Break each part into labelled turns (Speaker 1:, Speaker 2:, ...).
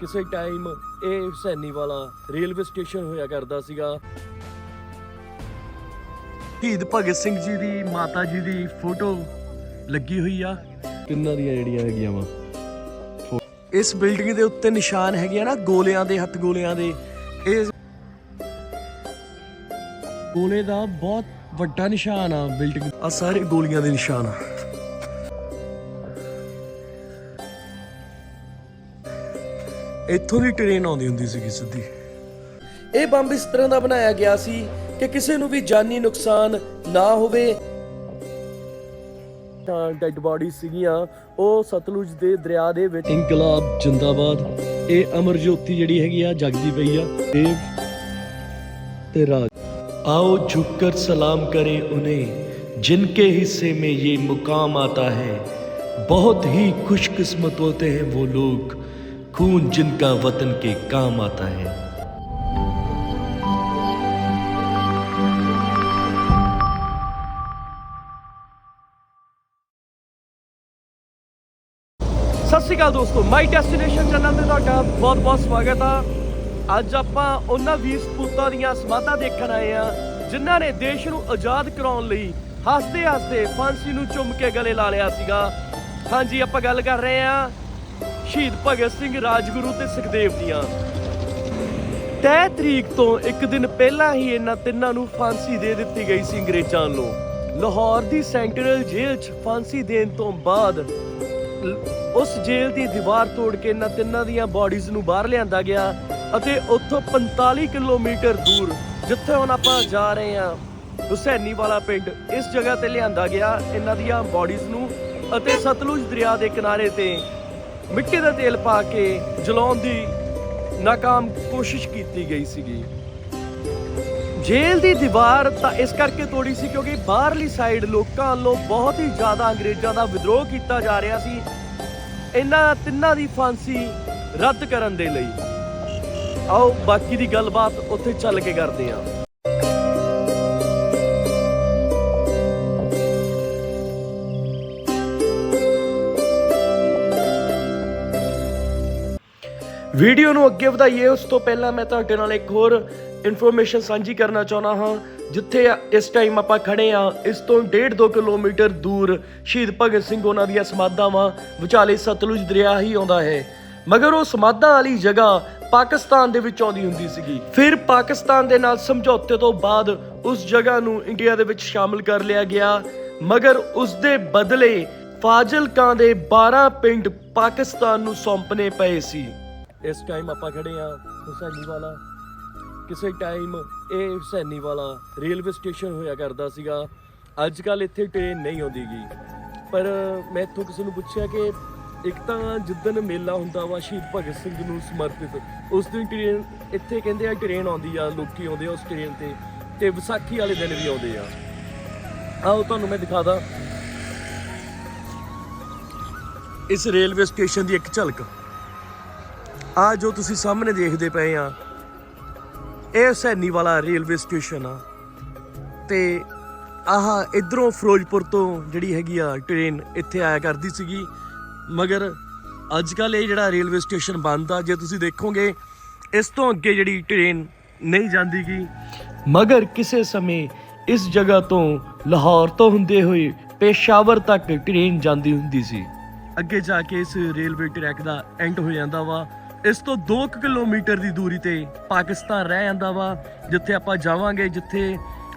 Speaker 1: ਕਿਸੇ ਟਾਈਮ ਇਹ ਹੁਸੈਨੀ ਵਾਲਾ ਰੇਲਵੇ ਸਟੇਸ਼ਨ ਹੋਇਆ ਕਰਦਾ ਸੀਗਾ। ਸ਼ਹੀਦ ਭਗਤ ਸਿੰਘ ਜੀ ਦੀ ਮਾਤਾ ਜੀ ਦੀ ਫੋਟੋ ਲੱਗੀ ਹੋਈ ਆ। ਕਿੰਨਾਂ ਦੀਆਂ ਜਿਹੜੀਆਂ ਹੈਗੀਆਂ ਵਾ? ਇਸ ਬਿਲਡਿੰਗ ਦੇ ਉੱਤੇ ਨਿਸ਼ਾਨ ਹੈਗੇ ਆ ਨਾ ਗੋਲਿਆਂ ਦੇ ਹੱਥ ਗੋਲਿਆਂ ਦੇ। ਇਹ ਗੋਲੇ ਦਾ ਬਹੁਤ ਵੱਡਾ ਨਿਸ਼ਾਨ ਆ ਬਿਲਡਿੰਗ। ਆ ਸਾਰੇ ਗੋਲੀਆਂ ਦੇ ਨਿਸ਼ਾਨ ਆ। ਇੱਥੋਂ ਦੀ ਟ੍ਰੇਨ ਆਉਂਦੀ ਹੁੰਦੀ ਸੀ ਸਿੱਧੀ ਇਹ ਬੰਬ ਇਸ ਤਰ੍ਹਾਂ ਦਾ ਬਣਾਇਆ ਗਿਆ ਸੀ ਕਿ ਕਿਸੇ ਨੂੰ ਵੀ ਜਾਨੀ ਨੁਕਸਾਨ ਨਾ ਹੋਵੇ ਤਾਂ ਡੈੱਡ ਬਾਡੀ ਸੀਗੀਆਂ ਉਹ ਸਤਲੁਜ ਦੇ ਦਰਿਆ ਦੇ ਵਿੱਚ ਇਨਕਲਾਬ ਜਿੰਦਾਬਾਦ ਇਹ ਅਮਰ ਜੋਤੀ ਜਿਹੜੀ ਹੈਗੀ ਆ ਜਗਦੀ ਪਈ ਆ ਦੇਵ ਤੇ ਰਾਜ आओ झुककर सलाम करें उन्हें जिनके हिस्से में ये मुकाम आता है बहुत ही खुशकिस्मत होते हैं वो लोग खून जिनका वतन के काम आता है ਸਤਿ ਸ਼੍ਰੀ ਅਕਾਲ ਦੋਸਤੋ ਮਾਈ ਡੈਸਟੀਨੇਸ਼ਨ ਚੈਨਲ ਤੇ ਤੁਹਾਡਾ ਬਹੁਤ-ਬਹੁਤ ਸਵਾਗਤ ਆ ਅੱਜ ਆਪਾਂ ਉਹਨਾਂ ਵੀਰ ਸਪੂਤਾਂ ਦੀਆਂ ਸਮਾਧਾਂ ਦੇਖਣ ਆਏ ਆ ਜਿਨ੍ਹਾਂ ਨੇ ਦੇਸ਼ ਨੂੰ ਆਜ਼ਾਦ ਕਰਾਉਣ ਲਈ ਹੱਸਦੇ ਹੱਸਦੇ ਫਾਂਸੀ ਨੂੰ ਚੁੰਮ ਕੇ ਗਲੇ ਲਾ ਲਿਆ ਸੀਗਾ ਹਾਂਜੀ ਆਪਾਂ ਗੱਲ ਕਰ ਰਹੇ ਆ ਸ਼ਹੀਦ ਭਗਤ ਸਿੰਘ ਰਾਜਗੁਰੂ ਤੇ ਸੁਖਦੇਵ ਦੀਆਂ। ਤੈਅ ਤਰੀਕ ਤੋਂ ਇੱਕ ਦਿਨ ਪਹਿਲਾਂ ਹੀ ਇਹਨਾਂ ਤਿੰਨਾਂ ਨੂੰ ਫਾਂਸੀ ਦੇ ਦਿੱਤੀ ਗਈ ਸੀ ਅੰਗਰੇਜ਼ਾਂ ਵੱਲੋਂ। ਲਾਹੌਰ ਦੀ ਸੈਂਟਰਲ ਜੇਲ੍ਹ 'ਚ ਫਾਂਸੀ ਦੇਣ ਤੋਂ ਬਾਅਦ ਉਸ ਜੇਲ੍ਹ ਦੀ ਦੀਵਾਰ ਤੋੜ ਕੇ ਇਹਨਾਂ ਤਿੰਨਾਂ ਦੀਆਂ ਬਾਡੀਜ਼ ਨੂੰ ਬਾਹਰ ਲਿਆਂਦਾ ਗਿਆ ਅਤੇ ਉੱਥੋਂ 45 ਕਿਲੋਮੀਟਰ ਦੂਰ ਜਿੱਥੇ ਹੁਣ ਆਪਾਂ ਜਾ ਰਹੇ ਹਾਂ ਹੁਸੈਨੀ ਵਾਲਾ ਪਿੰਡ, ਇਸ ਜਗ੍ਹਾ ਤੇ ਲਿਆਂਦਾ ਗਿਆ ਇਹਨਾਂ ਦੀਆਂ ਬਾਡੀਜ਼ ਨੂੰ ਅਤੇ ਸਤਲੁਜ ਦਰਿਆ ਦੇ ਕਿਨਾਰੇ ਤੇ ਮਿੱਟੀ ਦਾ ਤੇਲ ਪਾ ਕੇ ਜਲਾਉਣ ਦੀ ਨਾਕਾਮ ਕੋਸ਼ਿਸ਼ ਕੀਤੀ ਗਈ ਸੀਗੀ। ਜੇਲ੍ਹ ਦੀ ਦੀਵਾਰ ਤਾਂ ਇਸ ਕਰਕੇ ਤੋੜੀ ਸੀ ਕਿਉਂਕਿ ਬਾਹਰਲੀ ਸਾਈਡ ਲੋਕਾਂ ਵੱਲੋਂ ਬਹੁਤ ਹੀ ਜ਼ਿਆਦਾ ਅੰਗਰੇਜ਼ਾਂ ਦਾ ਵਿਦਰੋਹ ਕੀਤਾ ਜਾ ਰਿਹਾ ਸੀ। ਇਹਨਾਂ ਤਿੰਨਾਂ ਦੀ ਫਾਂਸੀ ਰੱਦ ਕਰਨ ਦੇ ਲਈ। ਆਓ ਬਾਕੀ ਦੀ ਗੱਲਬਾਤ ਉੱਥੇ ਚੱਲ ਕੇ ਕਰਦੇ ਹਾਂ। ਵੀਡੀਓ ਨੂੰ ਅੱਗੇ ਵਧਾਈਏ, ਉਸ ਤੋਂ ਪਹਿਲਾਂ ਮੈਂ ਤੁਹਾਡੇ ਨਾਲ ਇੱਕ ਹੋਰ ਇਨਫੋਰਮੇਸ਼ਨ ਸਾਂਝੀ ਕਰਨਾ ਚਾਹੁੰਦਾ ਹਾਂ, ਜਿੱਥੇ ਇਸ ਟਾਈਮ ਆਪਾਂ ਖੜੇ ਆ ਇਸ ਤੋਂ 1.5-2 ਕਿਲੋਮੀਟਰ ਦੂਰ ਸ਼ਹੀਦ ਭਗਤ ਸਿੰਘ ਉਹਨਾਂ ਦੀਆਂ ਸਮਾਧਾਂ ਵਾਂ ਵਿਚਾਲੇ ਸਤਲੁਜ ਦਰਿਆ ਹੀ ਆਉਂਦਾ ਹੈ। ਮਗਰ ਉਹ ਸਮਾਧਾਂ ਵਾਲੀ ਜਗ੍ਹਾ ਪਾਕਿਸਤਾਨ ਦੇ ਵਿੱਚ ਆਉਂਦੀ ਹੁੰਦੀ ਸੀਗੀ। ਫਿਰ ਪਾਕਿਸਤਾਨ ਦੇ ਨਾਲ ਸਮਝੌਤੇ ਤੋਂ ਬਾਅਦ ਉਸ ਜਗ੍ਹਾ ਨੂੰ ਇੰਡੀਆ ਦੇ ਵਿੱਚ ਸ਼ਾਮਲ ਕਰ ਲਿਆ ਗਿਆ। ਮਗਰ ਉਸ ਦੇ ਬਦਲੇ ਫਾਜ਼ਿਲਕਾਂ ਦੇ 12 ਪਿੰਡ ਪਾਕਿਸਤਾਨ ਨੂੰ ਸੌਂਪਨੇ ਪਏ ਸੀ। ਇਸ ਟਾਈਮ ਆਪਾਂ ਖੜੇ ਆ ਹੁਸੈਨੀ ਵਾਲਾ। ਕਿਸੇ ਟਾਈਮ ਇਹ ਹੁਸੈਨੀ ਵਾਲਾ ਰੇਲਵੇ ਸਟੇਸ਼ਨ ਹੋਇਆ ਕਰਦਾ ਸੀਗਾ। ਅੱਜ ਕੱਲ ਇੱਥੇ ਟ੍ਰੇਨ ਨਹੀਂ ਆਉਂਦੀਗੀ। ਪਰ ਮੈਂ ਇੱਥੋਂ ਕਿਸੇ ਨੂੰ ਪੁੱਛਿਆ ਕਿ ਇੱਕ ਤਾਂ ਜਿੱਦਣ ਮੇਲਾ ਹੁੰਦਾ ਵਾ ਸ਼ਹੀਦ ਭਗਤ ਸਿੰਘ ਨੂੰ ਸਮਰਪਿਤ, ਉਸ ਦਿਨ ਟ੍ਰੇਨ ਇੱਥੇ ਕਹਿੰਦੇ ਆ ਟ੍ਰੇਨ ਆਉਂਦੀ ਆ, ਲੋਕੀ ਆਉਂਦੇ ਆ ਉਸ ਟ੍ਰੇਨ ਤੇ ਤੇ ਵਿਸਾਖੀ ਵਾਲੇ ਦਿਨ ਵੀ ਆਉਂਦੇ ਆ। ਆਓ ਤੁਹਾਨੂੰ ਮੈਂ ਦਿਖਾਦਾ। ਇਸ ਰੇਲਵੇ ਸਟੇਸ਼ਨ ਦੀ ਇੱਕ ਝਲਕ। ਆ ਜੋ ਤੁਸੀਂ ਸਾਹਮਣੇ ਦੇਖਦੇ ਪਏ ਆ, ਇਹ ਹੁਸੈਨੀ ਵਾਲਾ ਰੇਲਵੇ ਸਟੇਸ਼ਨ ਆ। ਤੇ ਆਹ ਇਧਰੋਂ ਫਿਰੋਜ਼ਪੁਰ ਤੋਂ ਜਿਹੜੀ ਹੈਗੀ ਆ ਟ੍ਰੇਨ ਇੱਥੇ ਆਇਆ ਕਰਦੀ ਸੀਗੀ। ਮਗਰ ਅੱਜ ਕੱਲ ਇਹ ਜਿਹੜਾ ਰੇਲਵੇ ਸਟੇਸ਼ਨ ਬੰਦ ਆ, ਜੇ ਤੁਸੀਂ ਦੇਖੋਗੇ, ਇਸ ਤੋਂ ਅੱਗੇ ਜਿਹੜੀ ਟ੍ਰੇਨ ਨਹੀਂ ਜਾਂਦੀ ਜਾਂਦੀਗੀ। ਮਗਰ ਕਿਸੇ ਸਮੇਂ ਇਸ ਜਗ੍ਹਾ ਤੋਂ ਲਾਹੌਰ ਤੋਂ ਹੁੰਦੇ ਹੋਏ ਪੇਸ਼ਾਵਰ ਤੱਕ ਟ੍ਰੇਨ ਜਾਂਦੀ ਹੁੰਦੀ ਸੀ। ਅੱਗੇ ਜਾ ਕੇ ਇਸ ਰੇਲਵੇ ਟਰੈਕ ਦਾ ਐਂਡ ਹੋ ਜਾਂਦਾ ਵਾ। ਇਸ ਤੋਂ 2 ਕਿਲੋਮੀਟਰ ਦੀ ਦੂਰੀ ਤੇ ਪਾਕਿਸਤਾਨ ਰਹਿ ਜਾਂਦਾ ਵਾ, ਜਿੱਥੇ ਆਪਾਂ ਜਾਵਾਂਗੇ, ਜਿੱਥੇ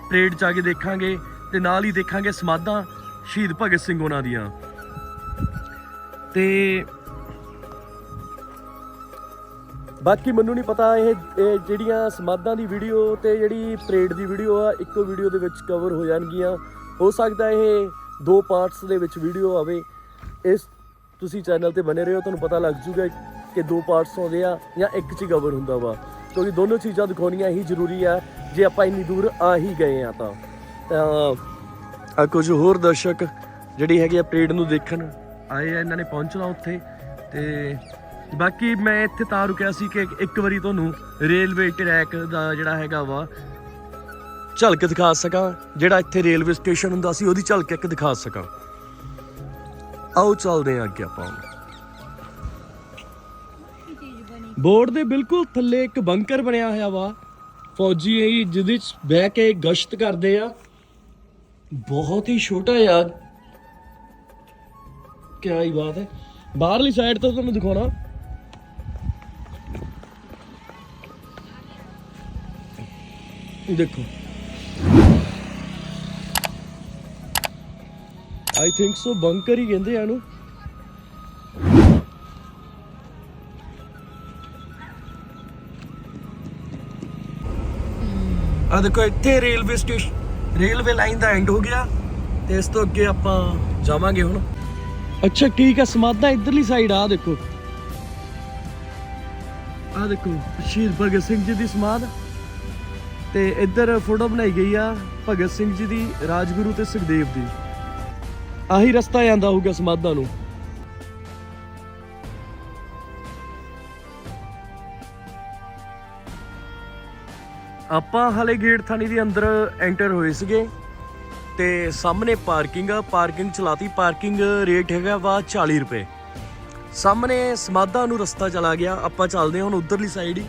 Speaker 1: ਪਰੇਡ ਜਾ ਕੇ ਦੇਖਾਂਗੇ ਤੇ ਨਾਲ ਹੀ ਦੇਖਾਂਗੇ ਸਮਾਧਾਂ ਸ਼ਹੀਦ ਭਗਤ ਸਿੰਘ ਉਹਨਾਂ ਦੀਆਂ। ਤੇ ਬਾਕੀ ਮੈਨੂੰ ਨਹੀਂ ਪਤਾ ਇਹ ਇਹ ਜਿਹੜੀਆਂ ਸਮਾਧਾਂ ਦੀ ਵੀਡੀਓ ਤੇ ਜਿਹੜੀ ਪਰੇਡ ਦੀ ਵੀਡੀਓ ਆ, ਇੱਕੋ ਵੀਡੀਓ ਦੇ ਵਿੱਚ ਕਵਰ ਹੋ ਜਾਣਗੀਆਂ। ਹੋ ਸਕਦਾ ਇਹ ਦੋ ਪਾਰਟਸ ਦੇ ਵਿੱਚ ਵੀਡੀਓ ਆਵੇ। ਇਸ ਤੁਸੀਂ ਚੈਨਲ ਤੇ ਬਨੇ ਰਹੋ, ਤੁਹਾਨੂੰ ਪਤਾ ਲੱਗ ਜੂਗਾ ਕਿ ਦੋ ਪਾਰਟਸ ਆਉਂਦੇ ਆ ਜਾਂ ਇੱਕ 'ਚ ਹੀ ਕਵਰ ਹੁੰਦਾ ਵਾ। ਕਿਉਂਕਿ ਦੋਨੋਂ ਚੀਜ਼ਾਂ ਦਿਖਾਉਣੀਆਂ ਹੀ ਜ਼ਰੂਰੀ ਆ। ਜੇ ਆਪਾਂ ਇੰਨੀ ਦੂਰ ਆ ਹੀ ਗਏ ਆ ਤਾਂ। ਆ ਕੁਝ ਹੋਰ ਦਰਸ਼ਕ ਜਿਹੜੀ ਹੈਗੀ ਆ ਪਰੇਡ ਨੂੰ ਦੇਖਣ ਆਏ ਆ, ਇਹਨਾਂ ਨੇ ਪਹੁੰਚਣਾ ਉੱਥੇ। ਤੇ ਬਾਕੀ ਮੈਂ ਇੱਥੇ ਤਾਂ ਰੁਕਿਆ ਸੀ ਕਿ ਇੱਕ ਵਾਰੀ ਤੁਹਾਨੂੰ ਰੇਲਵੇ ਟਰੈਕ ਦਾ ਜਿਹੜਾ ਹੈਗਾ ਵਾ, ਝਲਕ ਦਿਖਾ ਸਕਾਂ। ਜਿਹੜਾ ਇੱਥੇ ਰੇਲਵੇ ਸਟੇਸ਼ਨ ਹੁੰਦਾ ਸੀ, ਉਹਦੀ ਝਲਕ ਇੱਕ ਦਿਖਾ ਸਕਾਂ। ਆਓ ਚੱਲਦੇ ਹਾਂ ਅੱਗੇ ਆਪਾਂ ਬੋਰਡ ਦੇ ਬਿਲਕੁਲ ਥੱਲੇ ਇੱਕ ਬੰਕਰ ਬਣਿਆ ਹੋਇਆ ਵਾ। ਫੌਜੀ ਇਹ ਜਿਹਦੇ ਚ ਬਹਿ ਕੇ ਗਸ਼ਤ ਕਰਦੇ ਆ। ਬਹੁਤ ਹੀ ਛੋਟਾ ਯਾਰ ਕਿਆ ਹੀ ਬਾਤ ਹੈ। ਬਾਹਰਲੀ ਸਾਈਡ ਤੋਂ ਤੁਹਾਨੂੰ ਦਿਖਾਉਣਾ। ਦੇਖੋ। ਆਈ ਥਿੰਕ ਸੋ ਬੰਕਰ ਹੀ ਕਹਿੰਦੇ ਆ ਇਹਨੂੰ। ਆ ਦੇਖੋ ਇੱਥੇ ਰੇਲਵੇ ਸਟੇਸ਼ਨ ਰੇਲਵੇ ਲਾਈਨ ਦਾ ਐਂਡ ਹੋ ਗਿਆ ਤੇ ਇਸ ਤੋਂ ਅੱਗੇ ਆਪਾਂ ਜਾਵਾਂਗੇ ਹੁਣ। ਅੱਛਾ ਠੀਕ ਆ ਸਮਾਧਾ ਇਧਰਲੀ ਸਾਈਡ ਆ ਦੇਖੋ। ਆ ਦੇਖੋ ਸ਼ਹੀਦ ਭਗਤ ਸਿੰਘ ਜੀ ਦੀ ਸਮਾਧ ਤੇ ਇੱਧਰ ਫੋਟੋ ਬਣਾਈ ਗਈ ਆ ਭਗਤ ਸਿੰਘ ਜੀ ਦੀ ਰਾਜਗੁਰੂ ਤੇ ਸੁਖਦੇਵ ਦੀ। ਆਹੀ ਰਸਤਾ ਜਾਂਦਾ ਹੋਊਗਾ ਸਮਾਧਾ ਨੂੰ। ਆਪਾਂ ਹਲੇ ਗੇਟ ਥਾਣੀ ਦੇ ਅੰਦਰ ਐਂਟਰ ਹੋਏ ਸੀਗੇ ਤੇ ਸਾਹਮਣੇ ਪਾਰਕਿੰਗ ਆ ਪਾਰਕਿੰਗ ਚਲਾਤੀ ਪਾਰਕਿੰਗ ਰੇਟ ਹੈਗਾ ਵਾ 40 ਰੁਪਏ। ਸਾਹਮਣੇ ਸਮਾਧਾ ਨੂੰ ਰਸਤਾ ਚਲਾ ਗਿਆ, ਆਪਾਂ ਚੱਲਦੇ ਹਾਂ ਹੁਣ ਉਧਰਲੀ ਸਾਈਡ ਹੀ।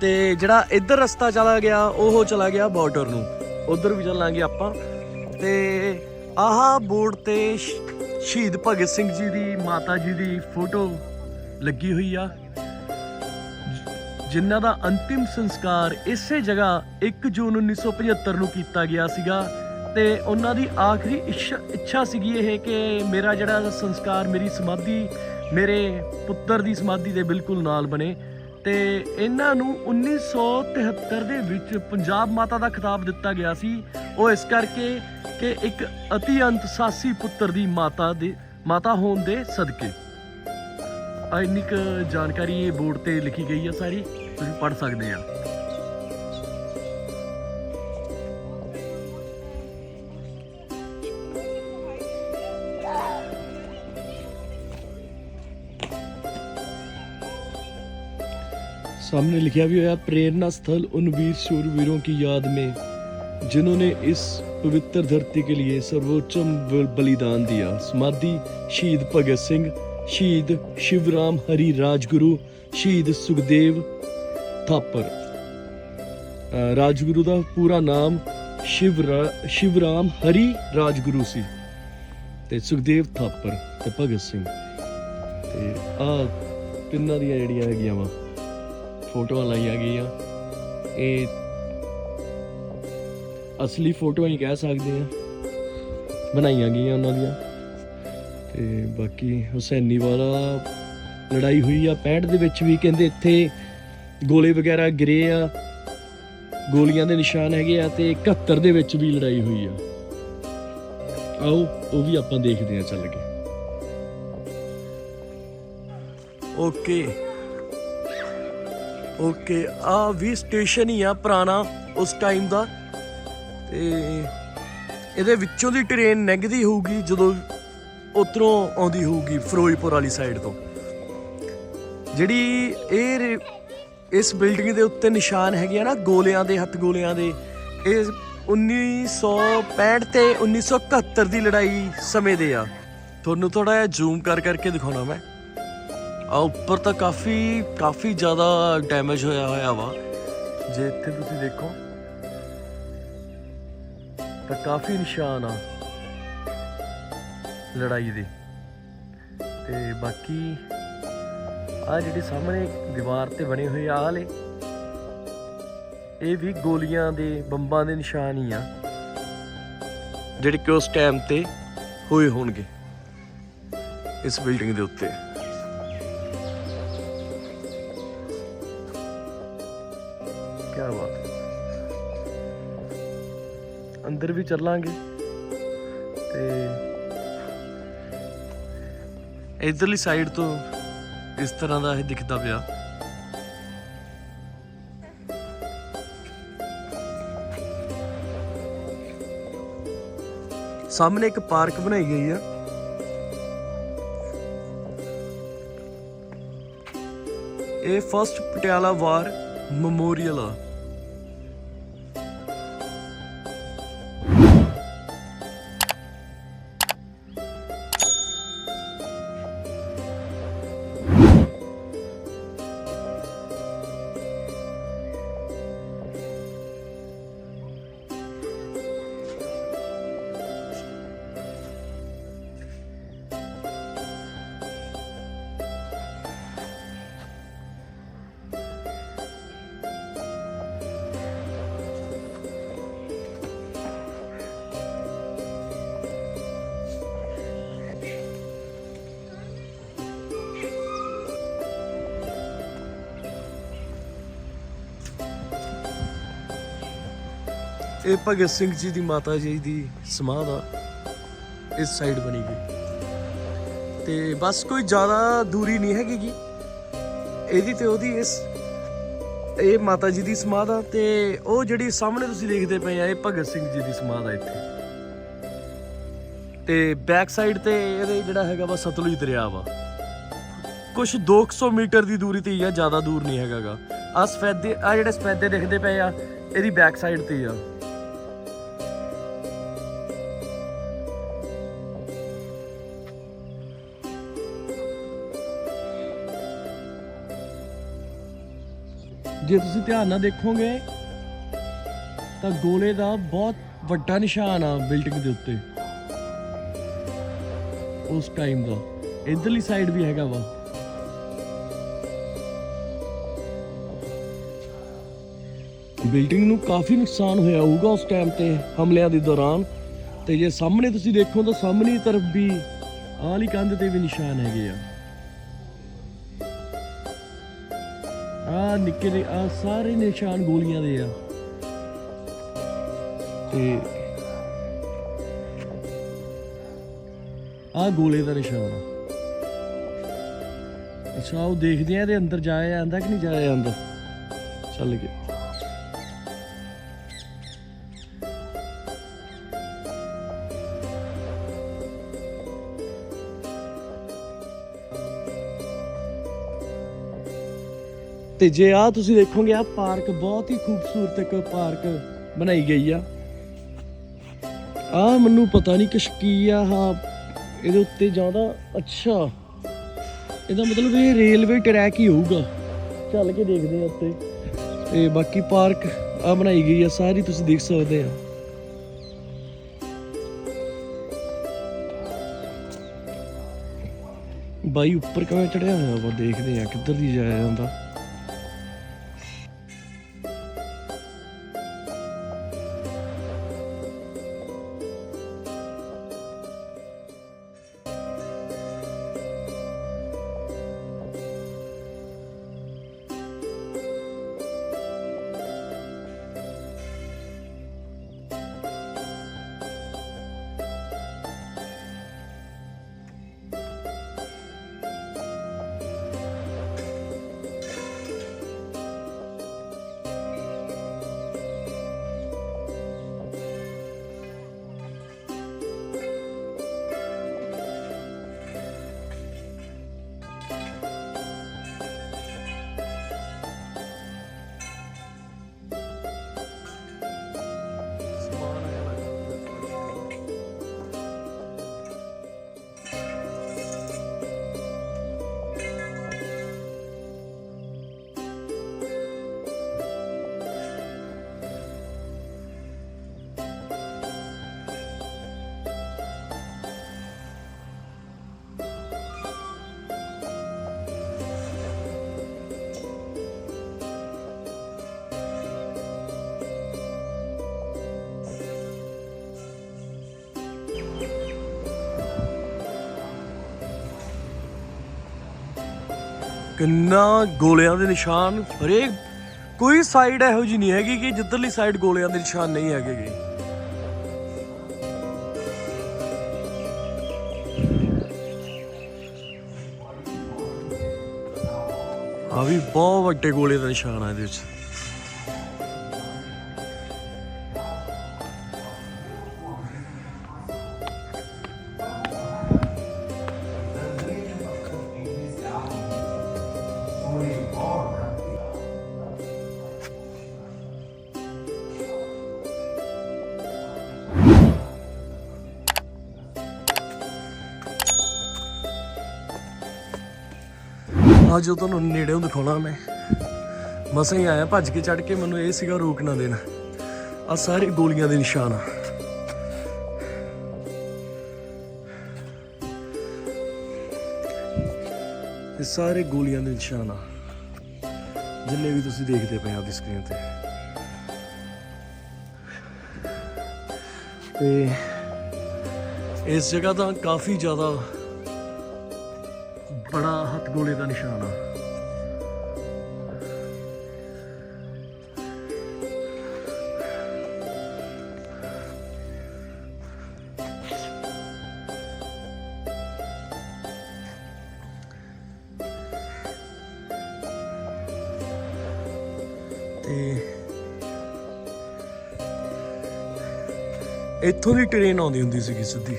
Speaker 1: ਤੇ ਜਿਹੜਾ ਇੱਧਰ ਰਸਤਾ ਚਲਾ ਗਿਆ, ਉਹ ਚਲਾ ਗਿਆ ਬਾਰਡਰ ਨੂੰ। ਉਧਰ ਵੀ ਚੱਲਾਂਗੇ ਆਪਾਂ। ਤੇ ਆਹ ਬੋਰਡ ਤੇ ਸ਼ਹੀਦ ਭਗਤ ਸਿੰਘ ਜੀ ਦੀ ਮਾਤਾ ਜੀ ਦੀ ਫੋਟੋ ਲੱਗੀ ਹੋਈ ਆ। ਜਿਨ੍ਹਾਂ ਦਾ ਅੰਤਿਮ ਸੰਸਕਾਰ ਇਸੇ ਜਗ੍ਹਾ 1 ਜੂਨ 1975 ਨੂੰ ਕੀਤਾ ਗਿਆ ਸੀਗਾ ਤੇ ਉਹਨਾਂ ਦੀ ਆਖਰੀ ਇੱਛਾ ਇੱਛਾ ਸੀਗੀ ਇਹ ਕਿ ਮੇਰਾ ਜਿਹੜਾ ਸੰਸਕਾਰ, ਮੇਰੀ ਸਮਾਧੀ, ਮੇਰੇ ਪੁੱਤਰ ਦੀ ਸਮਾਧੀ ਦੇ ਬਿਲਕੁਲ ਨਾਲ ਬਣੇ। ਤੇ ਇਹਨਾਂ ਨੂੰ 1973 ਦੇ ਵਿੱਚ ਪੰਜਾਬ ਮਾਤਾ ਦਾ ਖਿਤਾਬ ਦਿੱਤਾ ਗਿਆ ਸੀ। ਉਹ ਇਸ ਕਰਕੇ ਕਿ ਇੱਕ ਅਤੀ ਅੰਤ ਸਾਸੀ ਪੁੱਤਰ ਦੀ ਮਾਤਾ ਦੇ, ਮਾਤਾ ਹੋਣ ਦੇ ਸਦਕੇ। ਆ ਇੰਨੀ ਕੁ ਜਾਣਕਾਰੀ ਇਹ ਬੋਰਡ ਤੇ ਲਿਖੀ ਗਈ ਆ ਸਾਰੀ ਤੁਸੀਂ ਪੜ੍ਹ ਸਕਦੇ ਆ सामने लिखा भी हुआ प्रेरणा स्थल उन वीर शूरवीरों की याद में जिन्होंने इस पवित्र धरती के लिए सर्वोच्चम बल- बलिदान दिया समाधि शहीद भगत सिंह ਸ਼ਹੀਦ ਸ਼ਿਵਰਾਮ ਹਰੀ ਰਾਜਗੁਰੂ, ਸ਼ਹੀਦ ਸੁਖਦੇਵ ਥਾਪਰ। ਰਾਜਗੁਰੂ ਦਾ ਪੂਰਾ ਨਾਮ ਸ਼ਿਵਰਾ, ਸ਼ਿਵਰਾਮ ਹਰੀ ਰਾਜਗੁਰੂ ਸੀ ਤੇ ਸੁਖਦੇਵ ਥਾਪਰ ਤੇ ਭਗਤ ਸਿੰਘ। ਤੇ ਆ ਤਿੰਨਾਂ ਦੀਆਂ ਜਿਹੜੀਆਂ ਹੈਗੀਆਂ ਵਾ, ਫੋਟੋਆਂ ਲਾਈਆਂ ਗਈਆਂ। ਇਹ ਅਸਲੀ ਫੋਟੋਆਂ ਹੀ ਕਹਿ ਸਕਦੇ ਆ। ਬਣਾਈਆਂ ਗਈਆਂ ਉਹਨਾਂ ਦੀਆਂ। ਤੇ ਬਾਕੀ ਹੁਸੈਨੀ ਵਾਲਾ ਲੜਾਈ ਹੋਈ ਆ 65 ਦੇ ਵਿੱਚ ਵੀ ਕਹਿੰਦੇ ਇੱਥੇ ਗੋਲੇ ਵਗੈਰਾ ਗਿਰੇ ਆ, ਗੋਲੀਆਂ ਦੇ ਨਿਸ਼ਾਨ ਹੈਗੇ ਆ ਤੇ 71 ਦੇ ਵਿੱਚ ਵੀ ਲੜਾਈ ਹੋਈ ਆ। ਆਓ, ਉਹ ਵੀ ਆਪਾਂ ਦੇਖਦੇ ਆ ਚੱਲ ਕੇ। ਓਕੇ। ਓਕੇ, ਆ ਵੀ ਸਟੇਸ਼ਨ ਹੀ ਆ ਪੁਰਾਣਾ ਉਸ ਟਾਈਮ ਦਾ। ਤੇ ਇਹਦੇ ਵਿੱਚੋਂ ਦੀ ਟ੍ਰੇਨ ਲੰਘਦੀ ਹੋਊਗੀ ਜਦੋਂ ਉਧਰੋਂ ਆਉਂਦੀ ਹੋਊਗੀ ਫਿਰੋਜ਼ਪੁਰ ਵਾਲੀ ਸਾਈਡ ਤੋਂ। ਜਿਹੜੀ ਇਹ ਇਸ ਬਿਲਡਿੰਗ ਦੇ ਉੱਤੇ ਨਿਸ਼ਾਨ ਹੈਗੇ ਆ ਨਾ, ਗੋਲਿਆਂ ਦੇ, ਹੱਥ ਗੋਲਿਆਂ ਦੇ, ਇਹ 1965 ਤੇ 1971 ਦੀ ਲੜਾਈ ਸਮੇਂ ਦੇ ਆ। ਤੁਹਾਨੂੰ ਥੋੜਾ ਜਿਹਾ ਜ਼ੂਮ ਕਰ ਕਰਕੇ ਦਿਖਾਉਣਾ ਮੈਂ। ਆ ਉੱਪਰ ਤਾਂ ਕਾਫੀ ਕਾਫੀ ਜ਼ਿਆਦਾ ਡੈਮੇਜ ਹੋਇਆ ਹੋਇਆ ਵਾ। ਜੇ ਇੱਥੇ ਤੁਸੀਂ ਦੇਖੋ, ਤਾਂ ਕਾਫੀ ਨਿਸ਼ਾਨ ਆ। ਲੜਾਈ ਦੇ। ਤੇ ਬਾਕੀ ਆ ਜਿਹੜੀ ਸਾਹਮਣੇ ਦੀਵਾਰ ਤੇ ਬਣੇ ਹੋਏ ਆ ਵਾਲੇ, ਇਹ ਵੀ ਗੋਲੀਆਂ ਦੇ, ਬੰਬਾਂ ਦੇ ਨਿਸ਼ਾਨ ਹੀ ਆ, ਜਿਹੜੇ ਕਿ ਉਸ ਟਾਈਮ ਤੇ ਹੋਏ ਹੋਣਗੇ। ਇਸ ਬਿਲਡਿੰਗ ਦੇ ਉੱਤੇ। ਕੀ ਬਾਤ ਅੰਦਰ ਵੀ ਚੱਲਾਂਗੇ। ਤੇ ਇਧਰਲੀ ਸਾਈਡ ਤੋਂ ਇਸ ਤਰ੍ਹਾਂ ਦਾ ਇਹ ਦਿਖਦਾ ਪਿਆ। ਸਾਹਮਣੇ ਇੱਕ ਪਾਰਕ ਬਣਾਈ ਗਈ ਆ। ਇਹ ਫਸਟ ਪਟਿਆਲਾ ਵਾਰ ਮੈਮੋਰੀਅਲ ਆ। ਇਹ ਭਗਤ ਸਿੰਘ ਜੀ ਦੀ ਮਾਤਾ ਜੀ ਦੀ ਸਮਾਧ ਆ ਇਸ ਸਾਈਡ ਬਣੀ ਗਈ। ਤੇ ਬਸ ਕੋਈ ਜ਼ਿਆਦਾ ਦੂਰੀ ਨਹੀਂ ਹੈਗੀ ਗੀ। ਇਹਦੀ ਤੇ ਉਹਦੀ ਇਸ, ਇਹ ਮਾਤਾ ਜੀ ਦੀ ਸਮਾਧ ਆ ਤੇ ਉਹ ਜਿਹੜੀ ਸਾਹਮਣੇ ਤੁਸੀਂ ਦੇਖਦੇ ਪਏ ਆ, ਇਹ ਭਗਤ ਸਿੰਘ ਜੀ ਦੀ ਸਮਾਧ ਆ ਇੱਥੇ। ਤੇ ਬੈਕ ਸਾਈਡ ਤੇ ਇਹਦੇ ਜਿਹੜਾ ਹੈਗਾ ਵਾ ਸਤਲੁਜ ਦਰਿਆ ਵਾ। ਕੁਝ 200 ਮੀਟਰ ਦੀ ਦੂਰੀ ਤੇ ਹੀ ਆ, ਜ਼ਿਆਦਾ ਦੂਰ ਨਹੀਂ ਹੈਗਾਗਾ। ਆ ਸਫੈਦੇ ਆ ਜਿਹੜੇ ਸਫੈਦੇ ਦਿਖਦੇ ਪਏ ਆ, ਇਹਦੀ ਬੈਕ ਸਾਈਡ ਤੇ ਹੀ ਆ। ਜੇ ਤੁਸੀਂ ਧਿਆਨ ਨਾਲ ਦੇਖੋਗੇ, ਤਾਂ ਗੋਲੇ ਦਾ ਬਹੁਤ ਵੱਡਾ ਨਿਸ਼ਾਨ ਆ ਬਿਲਡਿੰਗ ਦੇ ਉੱਤੇ। ਉਸ ਟਾਈਮ ਦਾ। ਇਧਰਲੀ ਸਾਈਡ ਵੀ ਹੈਗਾ ਵਾ। ਬਿਲਡਿੰਗ ਨੂੰ ਕਾਫੀ ਨੁਕਸਾਨ ਹੋਇਆ ਹੋਊਗਾ ਉਸ ਟਾਈਮ ਤੇ ਹਮਲਿਆਂ ਦੇ ਦੌਰਾਨ। ਤੇ ਜੇ ਸਾਹਮਣੇ ਤੁਸੀਂ ਦੇਖੋ ਤਾਂ ਸਾਹਮਣੀ ਤਰਫ ਵੀ ਆਹ ਵਾਲੀ ਕੰਧ ਤੇ ਵੀ ਨਿਸ਼ਾਨ ਹੈਗੇ ਆ। ਆ ਨਿੱਕੇ ਦੇ ਆ ਸਾਰੇ ਨਿਸ਼ਾਨ ਗੋਲੀਆਂ ਦੇ ਆ। ਤੇ ਆ ਗੋਲੇ ਦਾ ਨਿਸ਼ਾਨ ਆ। ਅੱਛਾ, ਉਹ ਦੇਖਦੇ ਆ ਇਹਦੇ ਅੰਦਰ ਜਾਇਆ ਜਾਂਦਾ ਕਿ ਨਹੀਂ ਜਾਇਆ ਜਾਂਦਾ? ਚੱਲ ਗਏ। ਤੇ ਜੇ ਆ ਤੁਸੀਂ ਦੇਖੋਗੇ ਆ ਪਾਰਕ ਬਹੁਤ ਹੀ ਖੂਬਸੂਰਤ ਇੱਕ ਪਾਰਕ ਬਣਾਈ ਗਈ ਆ। ਆ ਮੈਨੂੰ ਪਤਾ ਨਹੀਂ ਕਿਸ਼ ਕੀ ਆ, ਹਾਂ, ਇਹਦੇ ਉੱਤੇ ਜਾਂਦਾ ਅੱਛਾ। ਇਹਦਾ ਮਤਲਬ ਇਹ ਰੇਲਵੇ ਟਰੈਕ ਹੀ ਹੋਊਗਾ। ਚੱਲ ਕੇ ਦੇਖਦੇ ਆ ਉੱਤੇ। ਤੇ ਬਾਕੀ ਪਾਰਕ ਆ ਬਣਾਈ ਗਈ ਆ, ਸਾਰੀ ਤੁਸੀਂ ਦੇਖ ਸਕਦੇ ਆ। ਬਾਈ, ਉੱਪਰ ਕਿਵੇਂ ਚੜਿਆ ਹੋਇਆ ਵਾ? ਦੇਖਦੇ ਆ ਕਿੱਧਰ ਦੀ ਜਾਇਆ ਜਾਂਦਾ। ਕਿੰਨਾ ਗੋਲਿਆਂ ਦੇ ਨਿਸ਼ਾਨ ਹਰੇਕ ਕੋਈ ਸਾਈਡ ਇਹੋ ਜੀ ਨਹੀਂ ਹੈਗੀ ਕਿ ਜਿੱਧਰਲੀ ਸਾਈਡ ਗੋਲਿਆਂ ਦੇ ਨਿਸ਼ਾਨ ਨਹੀਂ ਹੈਗੇ ਗੇ। ਆ ਵੀ ਬਹੁਤ ਵੱਡੇ ਗੋਲੇ ਦਾ ਨਿਸ਼ਾਨ ਆ ਇਹਦੇ ਵਿੱਚ ਅੱਜ ਉਹ ਤੁਹਾਨੂੰ ਨੇੜੇੋਂ ਦਿਖਾਉਣਾ ਮੈਂ। ਮਸਾਂ ਹੀ ਆਇਆ, ਭੱਜ ਕੇ ਚੜ ਕੇ ਮੈਨੂੰ ਇਹ ਸੀਗਾ, ਰੋਕ ਨਾ ਦੇਣਾ। ਆ ਸਾਰੇ ਗੋਲੀਆਂ ਦੇ ਨਿਸ਼ਾਨ ਆ। ਇਹ ਸਾਰੇ ਗੋਲੀਆਂ ਦੇ ਨਿਸ਼ਾਨ ਆ। ਜਿੰਨੇ ਵੀ ਤੁਸੀਂ ਦੇਖਦੇ ਪਏ ਆ ਦੀ ਸਕਰੀਨ ਤੇ। ਤੇ ਇਸ ਜਗ੍ਹਾ ਤਾਂ ਕਾਫੀ ਜ਼ਿਆਦਾ ਤੇ ਇੱਥੋਂ ਦੀ ਟ੍ਰੇਨ ਆਉਂਦੀ ਹੁੰਦੀ ਸੀਗੀ ਸਿੱਧੀ।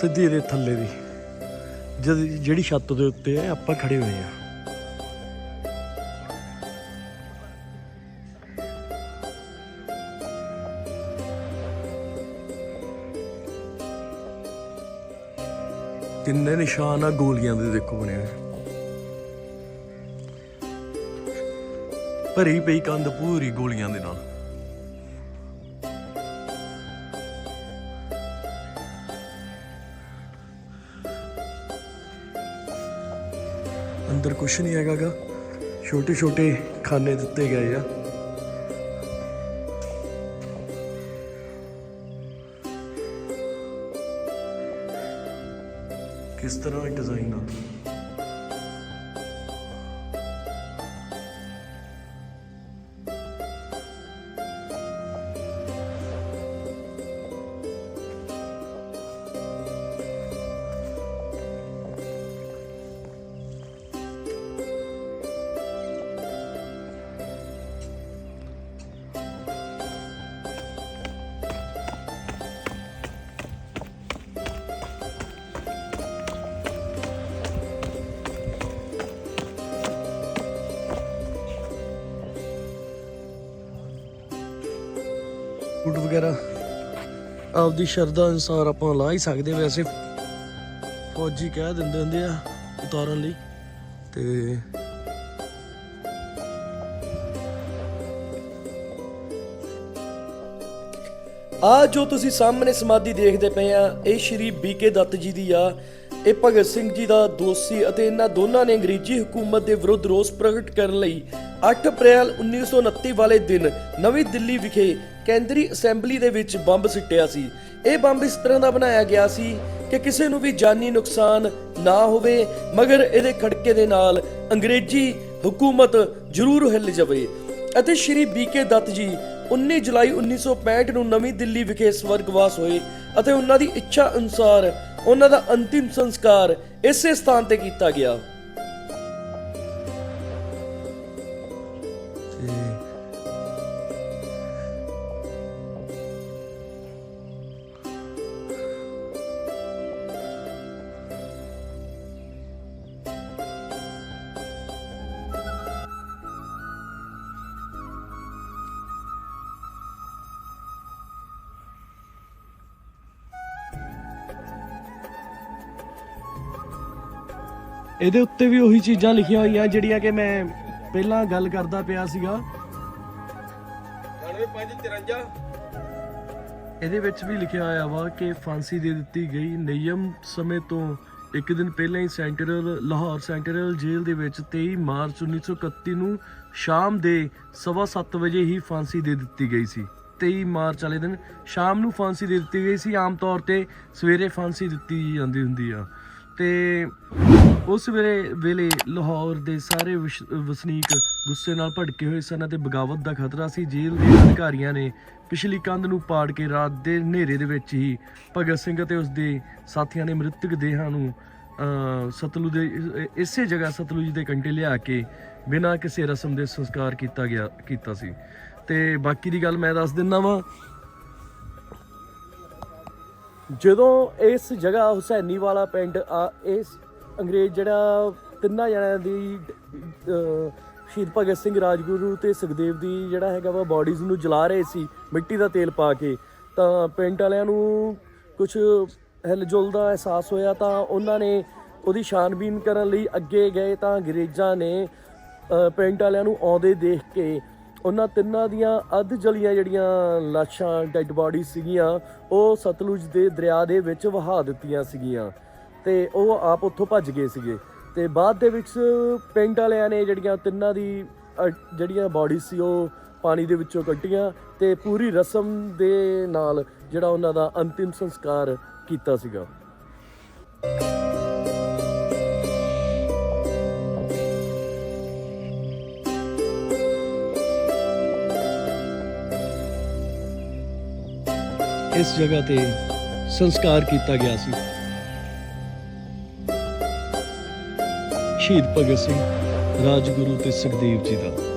Speaker 1: ਸਿੱਧੀ ਇਹਦੇ ਥੱਲੇ ਦੀ। ਜਿਹੜੀ ਛੱਤ ਦੇ ਉੱਤੇ ਆਪਾਂ ਖੜੇ ਹੋਏ ਆ ਕਿੰਨੇ ਨਿਸ਼ਾਨ ਆ ਗੋਲੀਆਂ ਦੇ ਦੇਖੋ ਬਣੇ ਭਰੀ ਪਈ ਕੰਧ ਪੂਰੀ ਗੋਲੀਆਂ ਦੇ ਨਾਲ। ਅੰਦਰ ਕੁਛ ਨਹੀਂ ਹੈਗਾਗਾ। ਛੋਟੇ ਛੋਟੇ ਖਾਨੇ ਦਿੱਤੇ ਗਏ ਆ। ਕਿਸ ਤਰ੍ਹਾਂ ਡਿਜ਼ਾਈਨ ਆ? ਵਗੈਰਾ। ਆਪਦੀ ਸ਼ਰਧਾ ਅਨੁਸਾਰ ਆਪਾਂ ਲਾ ਹੀ ਸਕਦੇ ਵੈਸੇ। ਫੌਜੀ ਕਹਿ ਦਿੰਦੇ ਹੁੰਦੇ ਆ ਉਤਾਰਨ ਲਈ। ਤੇ ਆ ਜੋ ਤੁਸੀਂ ਸਾਹਮਣੇ ਸਮਾਧੀ ਦੇਖਦੇ ਪਏ ਆ, ਇਹ ਸ਼੍ਰੀ ਬੀਕੇ ਦੱਤ ਜੀ ਦੀ ਆ। ਇਹ ਭਗਤ ਸਿੰਘ ਜੀ ਦਾ ਦੋਸਤ ਅਤੇ ਇਹਨਾਂ ਦੋਨਾਂ ਨੇ ਅੰਗਰੇਜ਼ੀ ਹਕੂਮਤ ਦੇ ਵਿਰੁੱਧ ਰੋਸ ਪ੍ਰਗਟ ਕਰਨ ਲਈ 8 ਅਪ੍ਰੈਲ 1929 ਵਾਲੇ ਦਿਨ ਨਵੀਂ ਦਿੱਲੀ ਵਿਖੇ ਕੇਂਦਰੀ ਅਸੈਂਬਲੀ ਦੇ ਵਿੱਚ ਬੰਬ ਸਿੱਟਿਆ ਸੀ। ਇਹ ਬੰਬ ਇਸ ਤਰ੍ਹਾਂ ਦਾ ਬਣਾਇਆ ਗਿਆ ਸੀ ਕਿ ਕਿਸੇ ਨੂੰ ਵੀ ਜਾਨੀ ਨੁਕਸਾਨ ਨਾ ਹੋਵੇ, ਮਗਰ ਇਹਦੇ ਖੜਕੇ ਦੇ ਨਾਲ ਅੰਗਰੇਜ਼ੀ ਹਕੂਮਤ ਜ਼ਰੂਰ ਹਿੱਲ ਜਾਵੇ। ਅਤੇ ਸ਼੍ਰੀ ਬੀਕੇ ਦੱਤ ਜੀ 19 ਜੁਲਾਈ 1965 ਨੂੰ ਨਵੀਂ ਦਿੱਲੀ ਵਿਖੇ ਸਵਰਗਵਾਸ ਹੋਏ ਅਤੇ ਉਹਨਾਂ ਦੀ ਇੱਛਾ ਅਨੁਸਾਰ ਉਹਨਾਂ ਦਾ ਅੰਤਿਮ ਸੰਸਕਾਰ ਇਸੇ ਸਥਾਨ ਤੇ ਕੀਤਾ ਗਿਆ। ਇਹਦੇ ਉੱਤੇ ਵੀ ਉਹੀ ਚੀਜ਼ਾਂ ਲਿਖੀਆਂ ਹੋਈਆਂ ਜਿਹੜੀਆਂ ਕਿ ਮੈਂ ਪਹਿਲਾਂ ਗੱਲ ਕਰਦਾ ਪਿਆ ਸੀਗਾ।
Speaker 2: 9553
Speaker 1: ਇਹਦੇ ਵਿੱਚ ਵੀ ਲਿਖਿਆ ਹੋਇਆ ਵਾ ਕਿ ਫਾਂਸੀ ਦੇ ਦਿੱਤੀ ਗਈ ਨਿਯਮ ਸਮੇਂ ਤੋਂ ਇੱਕ ਦਿਨ ਪਹਿਲਾਂ ਹੀ ਸੈਂਟਰਲ, ਲਾਹੌਰ ਸੈਂਟਰਲ ਜੇਲ੍ਹ ਦੇ ਵਿੱਚ 23 ਮਾਰਚ 1931 ਨੂੰ ਸ਼ਾਮ ਦੇ 7:30 ਵਜੇ ਹੀ ਫਾਂਸੀ ਦੇ ਦਿੱਤੀ ਗਈ ਸੀ। 23 ਮਾਰਚ ਵਾਲੇ ਦਿਨ ਸ਼ਾਮ ਨੂੰ ਫਾਂਸੀ ਦੇ ਦਿੱਤੀ ਗਈ ਸੀ। ਆਮ ਤੌਰ ਤੇ ਸਵੇਰੇ ਫਾਂਸੀ ਦਿੱਤੀ ਜਾਂਦੀ ਹੁੰਦੀ ਆ। ਤੇ ਉਸ ਵੇਲੇ ਵੇਲੇ ਲਾਹੌਰ ਦੇ ਸਾਰੇ ਵਸ਼- ਵਸਨੀਕ ਗੁੱਸੇ ਨਾਲ ਭੜਕੇ ਹੋਏ ਸਨ ਅਤੇ ਬਗਾਵਤ ਦਾ ਖਤਰਾ ਸੀ। ਜੇਲ੍ਹ ਦੇ ਅਧਿਕਾਰੀਆਂ ਨੇ ਪਿਛਲੀ ਕੰਧ ਨੂੰ ਪਾੜ ਕੇ ਰਾਤ ਦੇ ਹਨੇਰੇ ਦੇ ਵਿੱਚ ਹੀ ਭਗਤ ਸਿੰਘ ਅਤੇ ਉਸ ਦੇ ਸਾਥੀਆਂ ਨੇ ਮ੍ਰਿਤਕ ਦੇਹਾਂ ਨੂੰ ਸਤਲੁਜ ਦੇ ਇਸੇ ਜਗ੍ਹਾ ਸਤਲੁਜ ਦੇ ਕੰਢੇ ਲਿਆ ਕੇ ਬਿਨਾਂ ਕਿਸੇ ਰਸਮ ਦੇ ਸੰਸਕਾਰ ਕੀਤਾ ਗਿਆ, ਕੀਤਾ ਸੀ। ਤੇ ਬਾਕੀ ਦੀ ਗੱਲ ਮੈਂ ਦੱਸ ਦਿੰਦਾ ਵਾਂ ਜਦੋਂ ਇਸ ਜਗ੍ਹਾ ਹੁਸੈਨੀ ਵਾਲਾ ਪਿੰਡ, ਆ, ਇਸ ਅੰਗਰੇਜ਼ ਜਿਹੜਾ ਤਿੰਨਾਂ ਜਣਿਆਂ ਦੀ ਸ਼ਹੀਦ ਭਗਤ ਸਿੰਘ ਰਾਜਗੁਰੂ ਤੇ ਸੁਖਦੇਵ ਦੀ ਜਿਹੜਾ ਹੈਗਾ ਵਾ ਬਾਡੀਜ਼ ਨੂੰ ਜਲਾ ਰਹੇ ਸੀ, ਮਿੱਟੀ ਦਾ ਤੇਲ ਪਾ ਕੇ, ਤਾਂ ਪਿੰਡ ਵਾਲਿਆਂ ਨੂੰ ਕੁਝ ਹਿਲਜੁਲ ਦਾ ਅਹਿਸਾਸ ਹੋਇਆ ਤਾਂ ਉਹਨਾਂ ਨੇ ਉਹਦੀ ਛਾਨਬੀਨ ਕਰਨ ਲਈ ਅੱਗੇ ਗਏ ਤਾਂ ਅੰਗਰੇਜ਼ਾਂ ਨੇ ਪਿੰਡ ਵਾਲਿਆਂ ਨੂੰ ਆਉਂਦੇ ਦੇਖ ਕੇ ਉਹਨਾਂ ਤਿੰਨਾਂ ਦੀਆਂ ਅੱਧ ਜਲੀਆਂ ਜਿਹੜੀਆਂ ਲਾਸ਼ਾਂ ਡੈੱਡ ਬਾਡੀ ਸੀਗੀਆਂ ਉਹ ਸਤਲੁਜ ਦੇ ਦਰਿਆ ਦੇ ਵਿੱਚ ਵਹਾ ਦਿੱਤੀਆਂ ਸੀਗੀਆਂ ਤੇ ਉਹ ਆਪ ਉੱਥੋਂ ਭੱਜ ਗਏ ਸੀਗੇ। ਤੇ ਬਾਅਦ ਦੇ ਵਿੱਚ ਪਿੰਡ ਵਾਲਿਆਂ ਨੇ ਜਿਹੜੀਆਂ ਤਿੰਨਾਂ ਦੀ ਅ, ਜਿਹੜੀਆਂ ਬਾਡੀ ਸੀ ਉਹ ਪਾਣੀ ਦੇ ਵਿੱਚੋਂ ਕੱਢੀਆਂ ਤੇ ਪੂਰੀ ਰਸਮ ਦੇ ਨਾਲ ਜਿਹੜਾ ਉਹਨਾਂ ਦਾ ਅੰਤਿਮ ਸੰਸਕਾਰ ਕੀਤਾ ਸੀਗਾ। ਇਸ ਜਗ੍ਹਾ ਤੇ ਸੰਸਕਾਰ ਕੀਤਾ ਗਿਆ ਸੀ। ਸ਼ਹੀਦ ਭਗਤ ਸਿੰਘ, ਰਾਜਗੁਰੂ ਤੇ ਸੁਖਦੇਵ ਜੀ ਦਾ।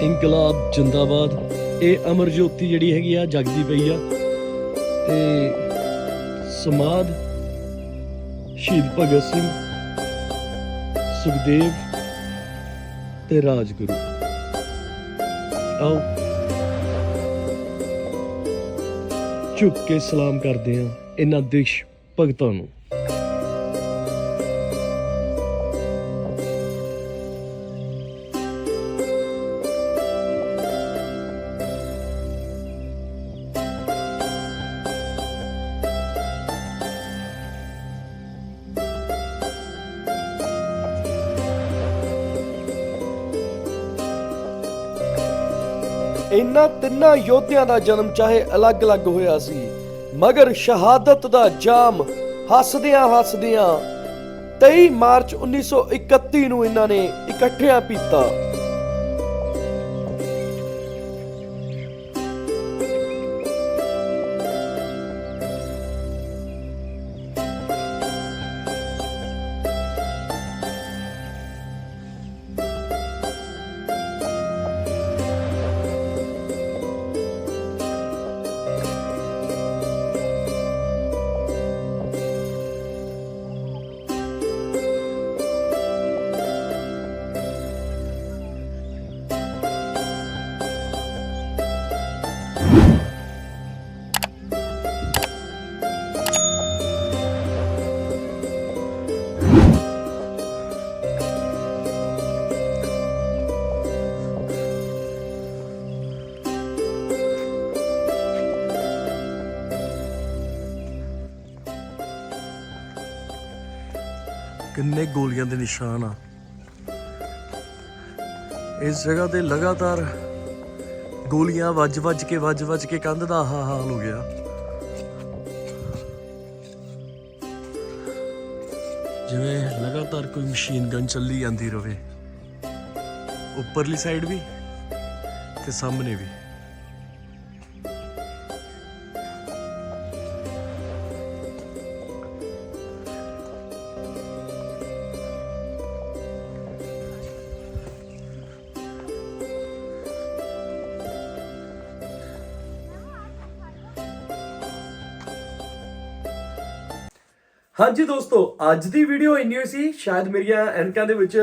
Speaker 1: ਇਨਕਲਾਬ ਜਿੰਦਾਬਾਦ, ਇਹ ਅਮਰ ਜੋਤੀ ਜਿਹੜੀ ਹੈਗੀ ਆ, ਜਗਦੀ ਪਈ ਆ। ਤੇ ਸਮਾਦ, ਸ਼ਹੀਦ ਭਗਤ ਸਿੰਘ, ਸੁਖਦੇਵ ਤੇ ਰਾਜਗੁਰੂ। ਆਓ। ਝੁੱਕ ਕੇ ਸਲਾਮ ਕਰਦੇ ਹਾਂ ਇਹਨਾਂ ਦੇਸ਼ ਭਗਤਾਂ ਨੂੰ। ਇਹਨਾਂ ਤਿੰਨਾਂ ਯੋਧਿਆਂ ਦਾ ਜਨਮ ਚਾਹੇ ਅਲੱਗ-ਅਲੱਗ ਹੋਇਆ ਸੀ, ਮਗਰ ਸ਼ਹਾਦਤ ਦਾ ਜਾਮ ਹੱਸਦਿਆਂ ਹੱਸਦਿਆਂ 23 ਮਾਰਚ 1931 ਨੂੰ ਇਹਨਾਂ ਨੇ ਇਕੱਠਿਆਂ ਪੀਤਾ। ਕਿੰਨੇ ਗੋਲੀਆਂ ਦੇ ਨਿਸ਼ਾਨ ਆ। ਇਸ ਜਗ੍ਹਾ ਤੇ ਲਗਾਤਾਰ ਗੋਲੀਆਂ ਵੱਜ-ਵੱਜ ਕੇ ਵੱਜ-ਵੱਜ ਕੇ ਕੰਧ ਦਾ ਆਹ ਹਾਲ ਹੋ ਗਿਆ। ਜਿਵੇਂ ਲਗਾਤਾਰ ਕੋਈ ਮਸ਼ੀਨ ਗਨ ਚੱਲੀ ਜਾਂਦੀ ਰਵੇ। ਉੱਪਰਲੀ ਸਾਈਡ ਵੀ ਤੇ ਸਾਹਮਣੇ ਵੀ। ਹਾਂਜੀ ਦੋਸਤੋ, ਅੱਜ ਦੀ ਵੀਡੀਓ ਇੰਨੀ ਹੋਈ ਸੀ, ਸ਼ਾਇਦ ਮੇਰੀਆਂ ਐਨਕਾਂ ਦੇ ਵਿੱਚ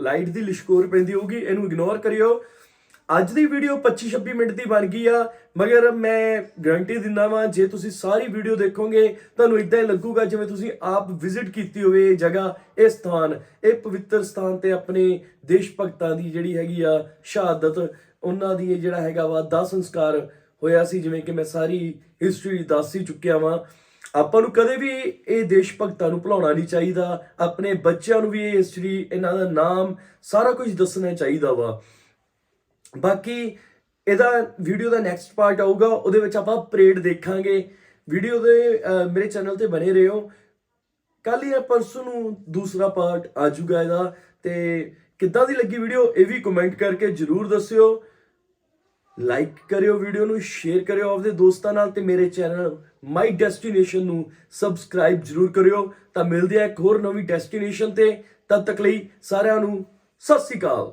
Speaker 1: ਲਾਈਟ ਦੀ ਲਿਸ਼ਕੋਰ ਪੈਂਦੀ ਹੋਊਗੀ, ਇਹਨੂੰ ਇਗਨੋਰ ਕਰਿਓ। ਅੱਜ ਦੀ ਵੀਡੀਓ 25-26 ਮਿੰਟ ਦੀ ਬਣ ਗਈ ਆ, ਮਗਰ ਮੈਂ ਗਾਰੰਟੀ ਦਿੰਦਾ ਵਾਂ, ਜੇ ਤੁਸੀਂ ਸਾਰੀ ਵੀਡੀਓ ਦੇਖੋਗੇ, ਤੁਹਾਨੂੰ ਇਦਾਂ ਹੀ ਲੱਗੂਗਾ ਜਿਵੇਂ ਤੁਸੀਂ ਆਪ ਵਿਜ਼ਿਟ ਕੀਤੀ ਹੋਵੇ ਇਹ ਜਗ੍ਹਾ, ਇਹ ਸਥਾਨ, ਇਹ ਪਵਿੱਤਰ ਸਥਾਨ ਤੇ ਆਪਣੇ ਦੇਸ਼ ਭਗਤਾਂ ਦੀ ਜਿਹੜੀ ਹੈਗੀ ਆ ਸ਼ਹਾਦਤ, ਉਹਨਾਂ ਦੀ ਜਿਹੜਾ ਹੈਗਾ ਵਾ ਦਾਹ ਸੰਸਕਾਰ ਹੋਇਆ ਸੀ, ਜਿਵੇਂ ਕਿ ਮੈਂ ਸਾਰੀ ਹਿਸਟਰੀ ਦੱਸ ਹੀ ਚੁੱਕਿਆ ਵਾਂ। ਆਪਾਂ ਨੂੰ ਕਦੇ ਵੀ ਇਹ ਦੇਸ਼ ਭਗਤਾਂ ਨੂੰ ਭੁਲਾਉਣਾ ਨਹੀਂ ਚਾਹੀਦਾ। ਆਪਣੇ ਬੱਚਿਆਂ ਨੂੰ ਵੀ ਇਹ ਹਿਸਟਰੀ ਇਹਨਾਂ ਦਾ ਨਾਮ ਸਾਰਾ ਕੁਝ ਦੱਸਣਾ ਚਾਹੀਦਾ ਵਾ। ਬਾਕੀ ਇਹਦਾ ਵੀਡੀਓ ਦਾ ਨੈਕਸਟ ਪਾਰਟ ਆਊਗਾ, ਉਹਦੇ ਵਿੱਚ ਆਪਾਂ ਪਰੇਡ ਦੇਖਾਂਗੇ। ਵੀਡੀਓ ਦੇ ਮੇਰੇ ਚੈਨਲ ਤੇ ਬਣੇ ਰਹੋ। ਕੱਲ ਜਾਂ ਪਰਸੋਂ ਨੂੰ ਦੂਸਰਾ ਪਾਰਟ ਆ ਜਾਊਗਾ ਇਹਦਾ। ਤੇ ਕਿੱਦਾਂ ਦੀ ਲੱਗੀ ਵੀਡੀਓ ਇਹ ਵੀ ਕਮੈਂਟ ਕਰਕੇ ਜਰੂਰ ਦੱਸਿਓ। ਲਾਈਕ ਕਰਿਓ ਵੀਡੀਓ ਨੂੰ ਸ਼ੇਅਰ ਕਰਿਓ ਆਪਦੇ ਦੋਸਤਾਂ ਨਾਲ ਤੇ ਮੇਰੇ ਚੈਨਲ ਮਾਈ ਡੈਸਟੀਨੇਸ਼ਨ ਨੂੰ ਸਬਸਕ੍ਰਾਈਬ ਜਰੂਰ ਕਰਿਓ। ਤਾਂ ਮਿਲਦੇ ਆ ਇੱਕ ਹੋਰ ਨਵੀਂ ਡੈਸਟੀਨੇਸ਼ਨ ਤੇ। ਤਦ ਤੱਕ ਲਈ ਸਾਰਿਆਂ ਨੂੰ ਸਤਿ ਸ਼੍ਰੀ ਅਕਾਲ।